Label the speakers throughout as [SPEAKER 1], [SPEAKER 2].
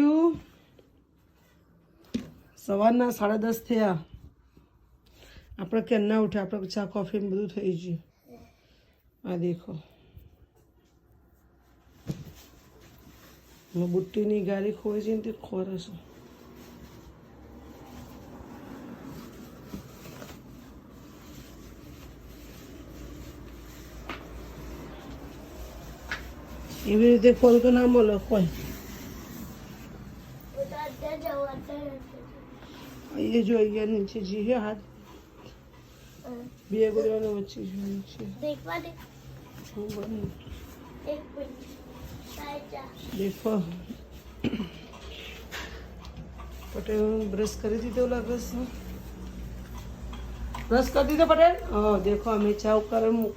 [SPEAKER 1] Morning સવારના સાડા દસ થયા. આપણે કેમ ના ઉઠ્યા? આપણે ચા કોફી બધું થઈ ગયું. આ દેખો. બુટ્ટીની ગાડી ખોઈ છે ને તે ખોરે છે એવી રીતે ખોલ તો ના મળે, કોઈ. એ જો અહીંયા નીચે જીએ હાથ બે ગુદરાનો વચ્ચે જો નીચે
[SPEAKER 2] દેખવા દે
[SPEAKER 1] શું બની
[SPEAKER 2] એક મિનિટ
[SPEAKER 1] દેખો પટેલ બ્રશ કરી દીધો લાગે છે બ્રશ કરી દીધો પટેલ હા દેખો અમે ચા ઉકાળવા મૂક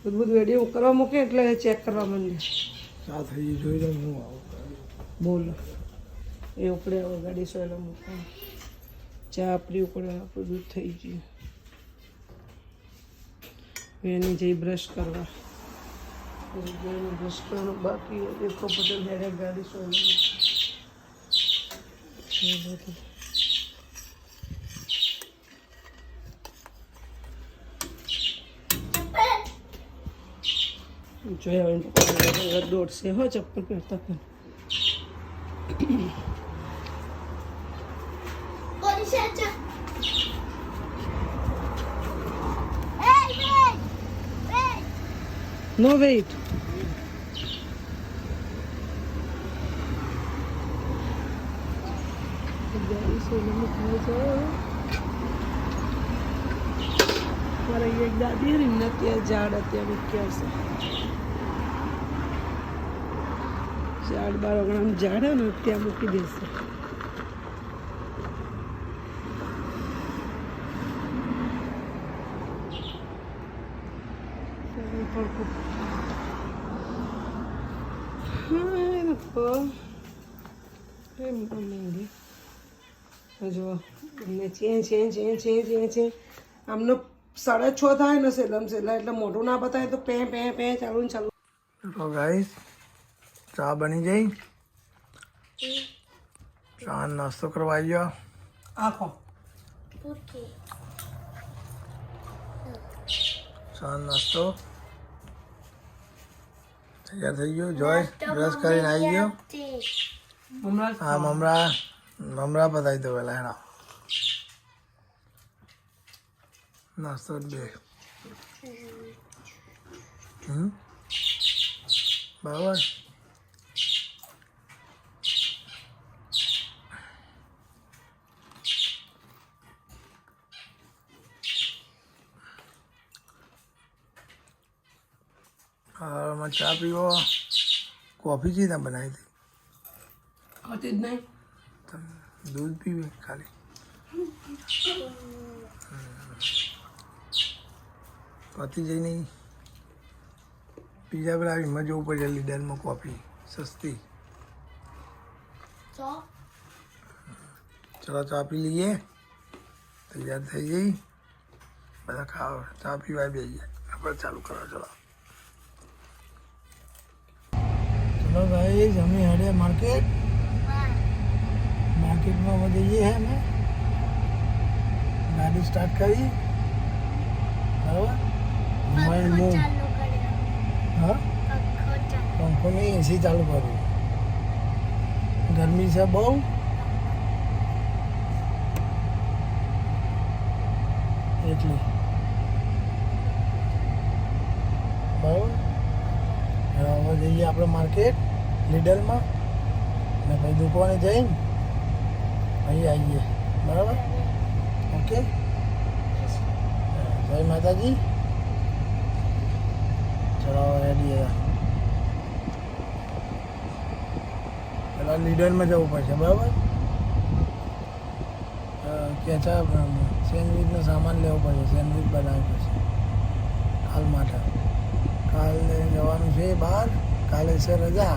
[SPEAKER 1] બધું બધું વેડી ઉકાળવા મૂકે એટલે ચેક કરવા માંડે
[SPEAKER 3] ચા થઈ જોઈ લે હું આવું
[SPEAKER 1] બોલો એ ઉપડે હવે ગાડી સોયલા મૂકે ચા આપણી ઉપડે આપણું દૂધ થઈ ગયું એની જઈ બ્રશ કરવા બ્રશ કરવાનું બાકી દેખો પટેલ ડાયરેક્ટ ગાડી સોયલા મૂકે જોયા હોય દોડશે હો ચપ્પલ પહેરતા પણ
[SPEAKER 2] कौन
[SPEAKER 1] નો વેઇટ મારે એક દાદી હતી ત્યાં ઝાડ અત્યારે મૂક્યા છે. ઝાડ બાર ઓગણા ઝાડ ને ત્યાં મૂકી દેશે. જો એમને ચેન ચેન ચેન ચેન ચેન ચેન આમનો સાડા છ થાય ને સેલમ સેલા એટલે મોઢું ના બતાવે તો પે પે પે ચાલુ ને ચાલુ
[SPEAKER 3] તો ગાઈસ ચા બની ગઈ. ચા નાસ્તો કરવા આવ્યો.
[SPEAKER 1] આખો.
[SPEAKER 3] ચા નાસ્તો. તૈયાર થઈ ગયો. જોય, બ્રશ કરીને આવી ગયો. હા, મમરા મમરા બતાવી દો પહેલા એના. નાસ્તો જ બે હમ બરાબર હા ચા પીવો કોફી ચી ત્યાં બનાવી હતી
[SPEAKER 1] ખાતી જ નહીં
[SPEAKER 3] દૂધ પીવે ખાલી પતી જઈ નહીં બીજા પેલા એમાં જવું પડે લીડરમાં કોફી સસ્તી
[SPEAKER 2] So,
[SPEAKER 3] ચલો ચા પી લઈએ તૈયાર થઈ જઈ બધા ખાવા ચા પીવા બે આપણે ચાલુ કરો ચલો ચલો ભાઈ જમી હડે માર્કેટ માર્કેટમાં અમે જઈએ હે અમે ગાડી સ્ટાર્ટ કરી બરાબર મોબાઈલ મૂવ
[SPEAKER 2] चालू करेगा
[SPEAKER 3] હા
[SPEAKER 2] पंखो चालू
[SPEAKER 3] પંખો નહીં એસી ચાલુ કરવું ગરમી છે બહુ એટલે બરાબર હવે હવે જઈએ આપણે માર્કેટ લીડરમાં. ને પછી દુકાને જઈને અહીં આવીએ. બરાબર? ઓકે? જય માતાજી. ચલો રેડી પેલા લીડરમાં જવું પડશે, બરાબર? કેચા સેન્ડવિચનો સામાન લેવો પડશે, સેન્ડવિચ બનાવવું પડશે. કાલ માટે. કાલે જવાનું છે બહાર. કાલે છે રજા.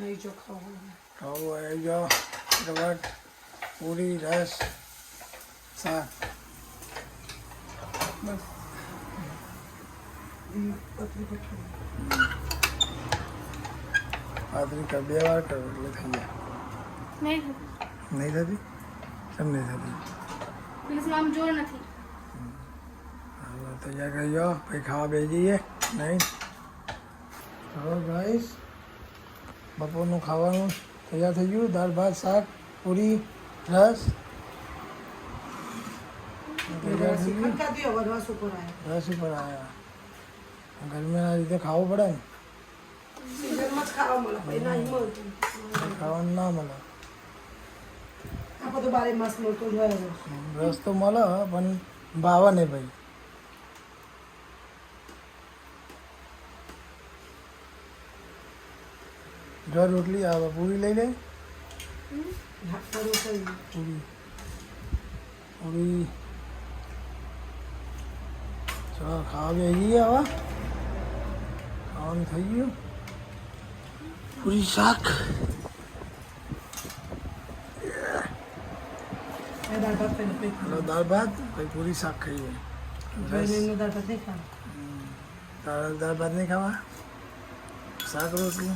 [SPEAKER 3] नहीं जो खाओ खाओ है जो रबट
[SPEAKER 1] पूरी रस
[SPEAKER 3] बस। आपने कर दिया बार कर ले खाइए
[SPEAKER 2] नहीं
[SPEAKER 3] नहीं दादी सब नहीं दादी
[SPEAKER 2] प्लीज़ माम ज़ोर नहीं
[SPEAKER 3] हम्म। अल्लाह हाँ, तैयार करियो पे खा भेजिए। नहीं। तो गाइस બપોરનું ખાવાનું તૈયાર થઈ ગયું. દાળ ભાત શાક પૂરી રસ.
[SPEAKER 1] રસ ઉપર આવ્યા
[SPEAKER 3] ગરમીના લીધે ખાવું પડે ને. ખાવાનું ના મળે.
[SPEAKER 1] રસ
[SPEAKER 3] તો મળે પણ ભાવે નહીં ભાઈ. જો રોટલી આવે પૂરી લઈ લે
[SPEAKER 1] ઢાંકવાનું થઈ
[SPEAKER 3] પૂરી પૂરી ચલો ખાવા બે જઈએ હવે ખાવાનું થઈ ગયું પૂરી શાક
[SPEAKER 1] એ દાળ ભાત ખાઈને પેટ
[SPEAKER 3] હલો દાળ ભાત પછી પૂરી શાક ખાઈએ
[SPEAKER 1] ભાઈને એમને દાળ ભાત નહીં ખાવા
[SPEAKER 3] તારા દાળ ભાત નહીં ખાવા શાક રોટલી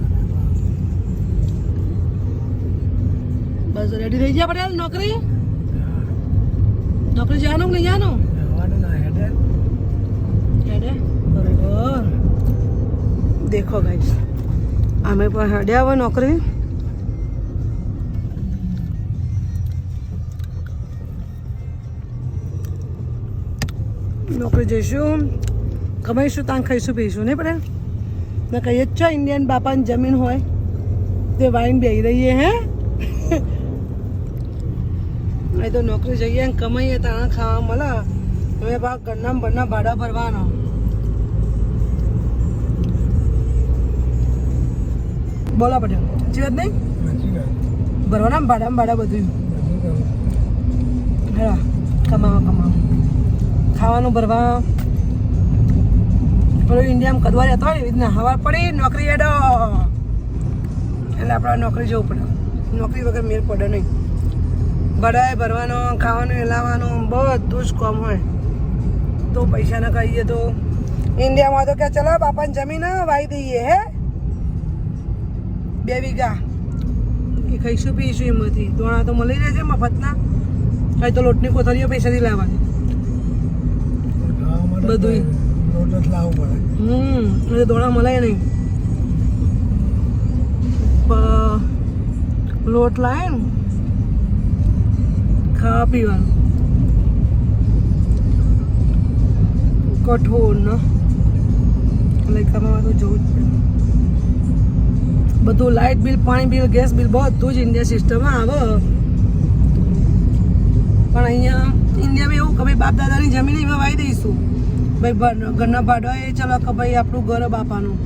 [SPEAKER 1] બસ રેડી થઈ ગયા પટેલ નોકરી? નોકરી જવાનું કે નહીં જવાનું? બરોબર. દેખો ગાઈસ અમે પણ હેડ્યા હવે નોકરી. નોકરી જઈશું. કમાઈશું ત્યાં ખાઈશું પીશું નહીં પડે? ને કહીએ જ છો ઇન્ડિયન બાપાની જમીન હોય તે વાઈન બેહી રહીએ હે. એ તો નોકરી જઈએ ને કમાઈએ ત્યાં ખાવા મળે. હવે ભાગ ઘરના ને બરના ભાડા ભરવાના. બોલો પટેલ સાચી વાત નહીં? ભરવાના ભાડા ભાડા બધું. હા કમાવા કમાવા. ખાવાનું ભરવા. પેલું ઇન્ડિયામાં કદવા રહેતો હોય એવી રીતના હવા પડી નોકરી એડો એટલે આપણે નોકરી જવું પડે. નોકરી વગર મેળ પડે નહીં. ભરાય ભરવાનો, ખાવાનું લાવવાનું બધું જ કોમ હોય. તો પૈસા ના કહીએ તો. ઇન્ડિયામાં તો કે ચલો બાપાને જમીન વાઈ દઈએ, હે? બે વીઘા. એ ખાઈશું પીશું એમાંથી. દોણા તો મળી રહેશે મફતના. કઈ તો લોટની કોથળીઓ પૈસાથી લાવવાની.
[SPEAKER 3] બધું
[SPEAKER 1] હમ, એટલે દોણા મળે નહીં. લોટ લાવે ને ખાવા પીવાનું? કઠોળ ન. એટલે કમાવા તો જવું જ પડે. બધું લાઇટ બિલ પાણી બિલ ગેસ બિલ બધું જ ઇન્ડિયા સિસ્ટમમાં આવે. પણ અહીંયા ઇન્ડિયામાં એવું કે ભાઈ બાપ દાદાની જમીન એમાં વાઈ દઈશું. ભાઈ ઘરના ભાડવા એ ચલો કે ભાઈ આપણું ઘર બાપાનું.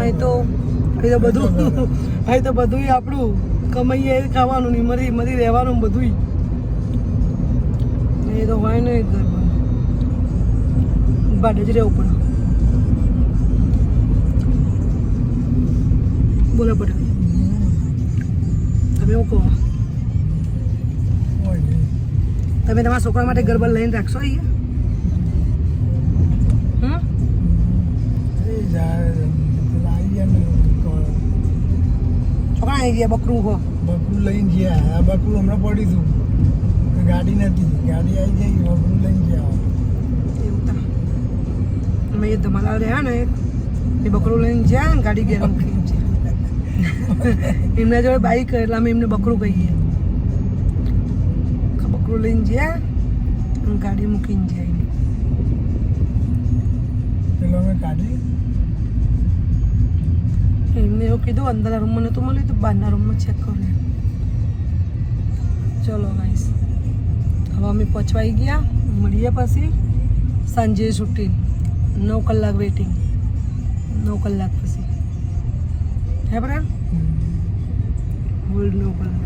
[SPEAKER 1] અહીં તો અહીં તો બધું, અહીં તો બધું આપણું. કમાઈએ ખાવાનું ને મરી મરી રહેવાનું બધું એ તો હોય ને ઘર ભાડે જ રહેવું પડે. બોલો પડે તમે એવું કહો. તમે તમારા છોકરા માટે ગરબા લઈને રાખશો અહીંયા? છોકરા આવી ગયા, બકરું હો.
[SPEAKER 3] બકરું લઈને ગયા. આ બકરું હમણાં પડી હતું ગાડી નથી. ગાડી આવી જઈ બકરું લઈ ગયા
[SPEAKER 1] એવું તા. અમે ધમાલા રહ્યા ને એ બકરું લઈને જ્યાં ગાડી ઘેર મૂકીને છે. એમના જોડે બાઈક એટલે અમે એમને બકરું કહીએ. બકરું લઈને જ્યાં ગાડી મૂકીને જાય
[SPEAKER 3] પેલો કાઢી.
[SPEAKER 1] એમને એવું કીધું અંદરના રૂમમાં નહોતું મળ્યું તો બહારના રૂમમાં ચેક કર્યું. ચલો ગાઈસ હવે અમે પહોંચવાઈ ગયા મળીએ પછી સાંજે છૂટી નવ કલાક વેઇટિંગ નવ કલાક પછી હે બરાબર હોલ નવ કલાક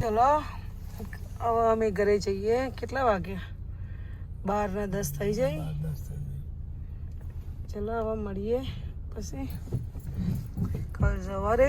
[SPEAKER 1] ચલો હવે અમે ઘરે જઈએ કેટલા વાગ્યા બારના દસ થઈ જાય
[SPEAKER 3] દસ થઈ
[SPEAKER 1] ચલો હવે મળીએ પછી કાલ સવારે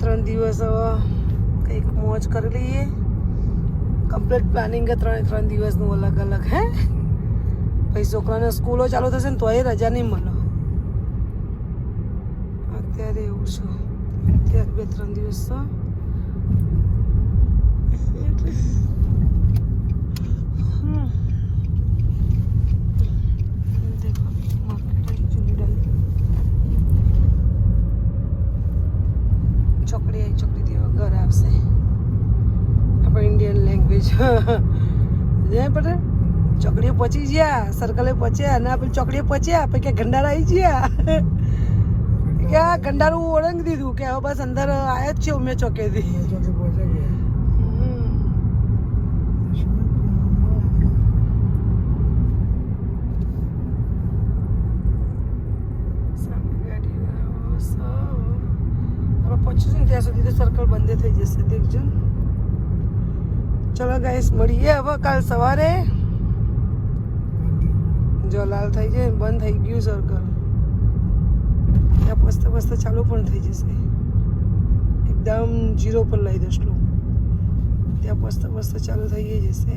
[SPEAKER 1] ત્રણ દિવસ કંઈક મોજ કરી લઈએ. કમ્પ્લીટ પ્લાનિંગ ત્રણે ત્રણ દિવસનું અલગ અલગ, હે? પછી છોકરાને સ્કૂલો ચાલુ થશે ને તોય રજા નહીં મળે. અત્યારે એવું છે. અત્યારે બે ત્રણ દિવસ તો એટલે ચોકડી આવી છોકરી તેઓ ઘર આવશે. આપણે ઇન્ડિયન લેંગ્વેજ જય પટેલ. ચોકડીએ પહોંચી ગયા સર્કલે પહોંચ્યા અને આપણે ચોકડીએ પહોંચ્યા, પછી ક્યાં ગંડાર આવી ગયા. કે આ ગંડારું ઓળંગી દીધું, કે હવે બસ અંદર આવ્યા જ છે ઉમે ચોકેથી
[SPEAKER 3] ચોકે પહોંચે ગયા
[SPEAKER 1] હમ. સામે ગાડી વાળો છે. આપણે પહોંચીશું ને ત્યાં સુધી તો સર્કલ બંધ થઈ જશે. દેખજો ચલો ગાઈસ મળીએ હવે કાલ સવારે. જો લાલ થઈ જાય બંધ થઈ ગયું સર્કલ ત્યાં પસ્તા પસ્તા ચાલુ પણ થઈ જશે. એકદમ જીરો પર લઈ દો સ્લો ત્યાં પસ્તા પસ્તા ચાલુ થઈ જશે.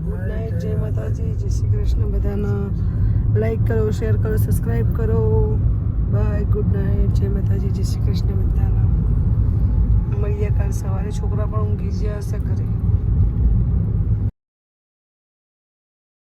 [SPEAKER 1] ગુડ નાઇટ જય માતાજી જય શ્રી કૃષ્ણ બધાને લાઈક કરો શેર કરો સબસ્ક્રાઈબ કરો બાય ગુડ નાઇટ જય માતાજી જય શ્રી કૃષ્ણ બધાને મળીએ કાલ સવારે છોકરા પણ ઊંઘી ગયા હશે ઘરે